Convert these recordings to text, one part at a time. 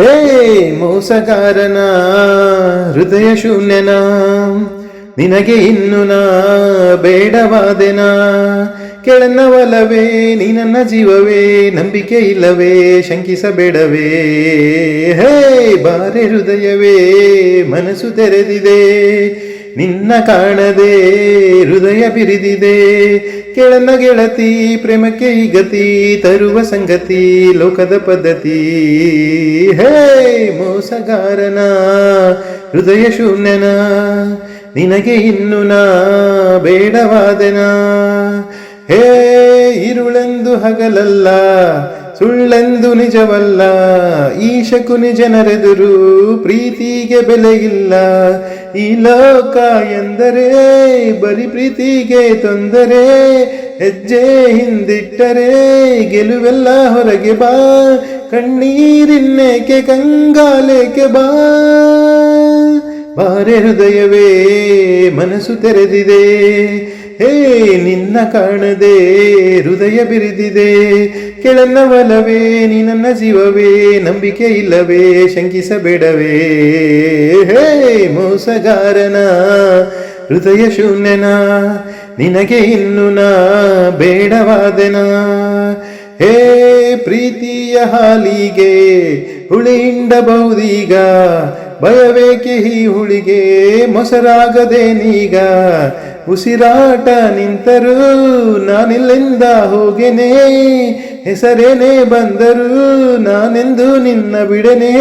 ಹೇ ಮೋಸಗಾರನ, ಹೃದಯ ಶೂನ್ಯನ, ನಿನಗೆ ಇನ್ನು ನಾ ಬೇಡವಾದೆನ? ಕೆಳನವಲವೇ ನೀ ನನ್ನ ಜೀವವೇ, ನಂಬಿಕೆ ಇಲ್ಲವೇ, ಶಂಕಿಸಬೇಡವೇ. ಹೇ ಬಾರೆ ಹೃದಯವೇ, ಮನಸ್ಸು ತೆರೆದಿದೆ. ನಿನ್ನ ಕಾಣದೆ ಹೃದಯ ಬಿರಿದಿದೆ. ಕೆಳನ ಗೆಳತಿ, ಪ್ರೇಮಕ್ಕೆ ಗತಿ, ತರುವ ಸಂಗತಿ, ಲೋಕದ ಪದ್ಧತಿ. ಹೇ ಮೋಸಗಾರನ, ಹೃದಯ ಶೂನ್ಯನ, ನಿನಗೆ ಇನ್ನು ನಾ ಬೇಡವಾದೆನ? ಹೇ ಇರುಳೆಂದು ಹಗಲಲ್ಲ ಸುಳ್ಳೆಂದು ನಿಜವಲ್ಲ, ಈ ಶಕುನಿ ಜನರೆದುರು ಪ್ರೀತಿಗೆ ಬೆಲೆ ಇಲ್ಲ ಈ ಲೋಕ ಎಂದರೆ ಬರಿ ಪ್ರೀತಿಗೆ ತೊಂದರೆ, ಹೆಜ್ಜೆ ಹಿಂದಿಟ್ಟರೆ ಗೆಲುವೆಲ್ಲ ಹೊರಗೆ ಬಾ. ಕಣ್ಣೀರಿನ್ನೇಕೆ ಕಂಗಾಲೇಕೆ ಬಾ. ಬಾರೆ ಹೃದಯವೇ, ಮನಸ್ಸು ತೆರೆದಿದೆ. ಹೇ, ನಿನ್ನ ಕಾಣದೆ ಹೃದಯ ಬಿರಿದಿದೆ. ಕೆಳನ್ನ ಒಲವೇ, ನೀ ನನ್ನ ಜೀವವೇ, ನಂಬಿಕೆ ಇಲ್ಲವೇ, ಶಂಕಿಸಬೇಡವೇ. ಹೇ, ಮೋಸಗಾರನ, ಹೃದಯ ಶೂನ್ಯನ, ನಿನಗೆ ಇನ್ನು ನಾ ಬೇಡವಾದೆನ. ಹೇ ಪ್ರೀತಿಯ ಹಾಲಿಗೆ ಹುಳಿಯಿಂದ ಬೌದೀಗ, ಭಯವೇಕೆ ಈ ಹುಳಿಗೆ ಮೊಸರಾಗದೇನೀಗ ಉಸಿರಾಟ ನಿಂತರೂ ನಾನಿಲ್ಲಿಂದ ಹೋಗೆನೆ, ಹೆಸರೇನೆ ಬಂದರೂ ನಾನೆಂದು ನಿನ್ನ ಬಿಡನೆ,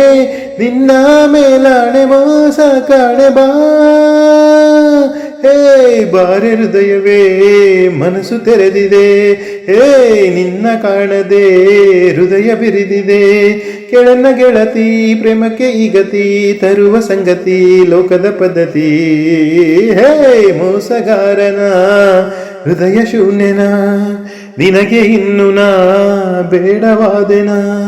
ನಿನ್ನ ಮೇಲಾಣೆ ಮೋಸ ಕಾಣೆ ಬಾ. ಹೇ ಬಾರೆ ಹೃದಯವೇ, ಮನಸ್ಸು ತೆರೆದಿದೆ. ಹೇ, ನಿನ್ನ ಕಾಣದೆ ಹೃದಯ ಬಿರಿದಿದೆ. ಕೆಳನ್ನ ಗೆಳತಿ, ಪ್ರೇಮಕ್ಕೆ ಈ ಗತಿ ತರುವ ಸಂಗತಿ, ಲೋಕದ ಪದ್ಧತಿ. ಹೇ ಮೋಸಗಾರನ, ಹೃದಯ ಶೂನ್ಯನ, ನಿನಗೆ ಇನ್ನು ನಾ ಬೇಡವಾದೆನಾ?